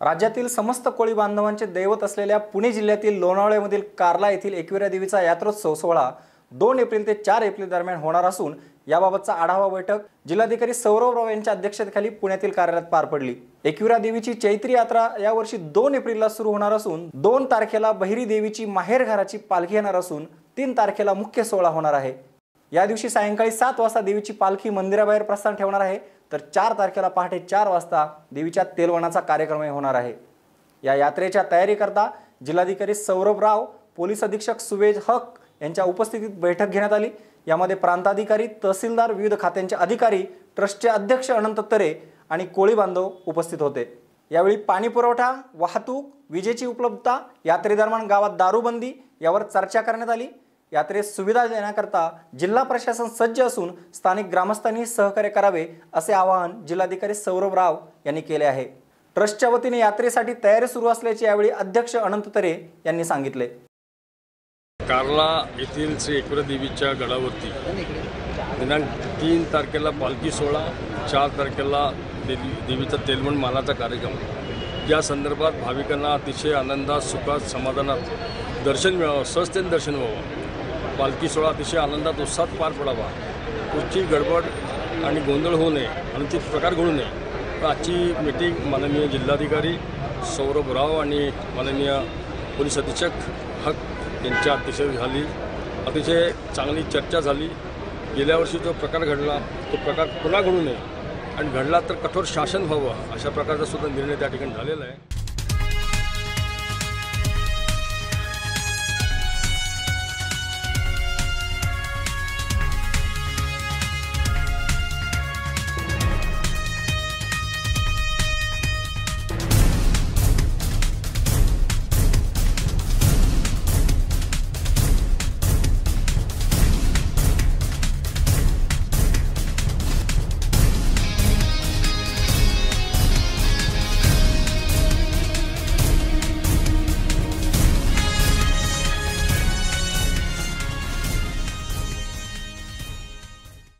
राज्यातील समस्त कोळी बांधवांचे दैवत असलेल्या पुणे जिल्ह्यातील लोणावळ्यामधील कार्ला येथील एकविरा देवीचा यात्रोत्सव सोहळा दोन एप्रिल ते चार एप्रिल दरम्यान होणार असून याबाबतचा आढावा बैठक जिल्हाधिकारी सौरभ राव यांच्या अध्यक्षतेखाली पुण्यातील कार्यालयात पार पडली. एकविरा देवीची चैत्री यात्रा यावर्षी दोन एप्रिलला सुरू होणार असून दोन तारखेला बहिरी देवीची माहेर घराची पालखी येणार असून तीन तारखेला मुख्य सोहळा होणार आहे. या दिवशी सायंकाळी सात वाजता देवीची पालखी मंदिराबाहेर प्रस्थान ठेवणार आहे. तर चार तारखेला पहाटे चार वाजता देवीच्या तेलवणाचा कार्यक्रमही होणार आहे. या यात्रेच्या तयारीकरता जिल्हाधिकारी सौरभ राव पोलीस अधीक्षक सुवेज हक यांच्या उपस्थितीत बैठक घेण्यात आली. यामध्ये प्रांताधिकारी तहसीलदार विविध खात्यांचे अधिकारी ट्रस्टचे अध्यक्ष अनंत तरे आणि कोळी बांधव उपस्थित होते. यावेळी पाणी पुरवठा वाहतूक विजेची उपलब्धता यात्रेदरम्यान गावात दारूबंदी यावर चर्चा करण्यात आली. यात्रेस सुविधा देण्याकरता जिल्हा प्रशासन सज्ज असून स्थानिक ग्रामस्थांनी सहकार्य करावे असे आवाहन जिल्हाधिकारी सौरभ राव यांनी केले आहे. ट्रस्टच्या वतीने यात्रेसाठी तयारी सुरू असल्याचे यावेळी अध्यक्ष अनंत तरे यांनी सांगितले. कार्ला येथील श्री एकविरा देवीच्या गडावरती दिनांक तीन तारखेला पालखी सोहळा चार तारखेला देवी देवीचा तेलमण मानाचा कार्यक्रम. या संदर्भात भाविकांना अतिशय आनंदात सुखात समाधानात दर्शन मिळावं सहजतेने दर्शन व्हावं. पालखी सोहळा अतिशय आनंदात उत्साहात पार पडावा. कुठची गडबड आणि गोंधळ होऊ नये अनुचित प्रकार घडू नये. आजची मीटिंग माननीय जिल्हाधिकारी सौरभ राव आणि माननीय पोलीस अधीक्षक हक यांच्या अतिशय झाली. अतिशय चांगली चर्चा झाली. गेल्या वर्षी जो प्रकार घडला तो प्रकार पुन्हा घडू नये. आणि घडला तर कठोर शासन व्हावं अशा प्रकारचा सुद्धा निर्णय त्या ठिकाणी झालेला आहे.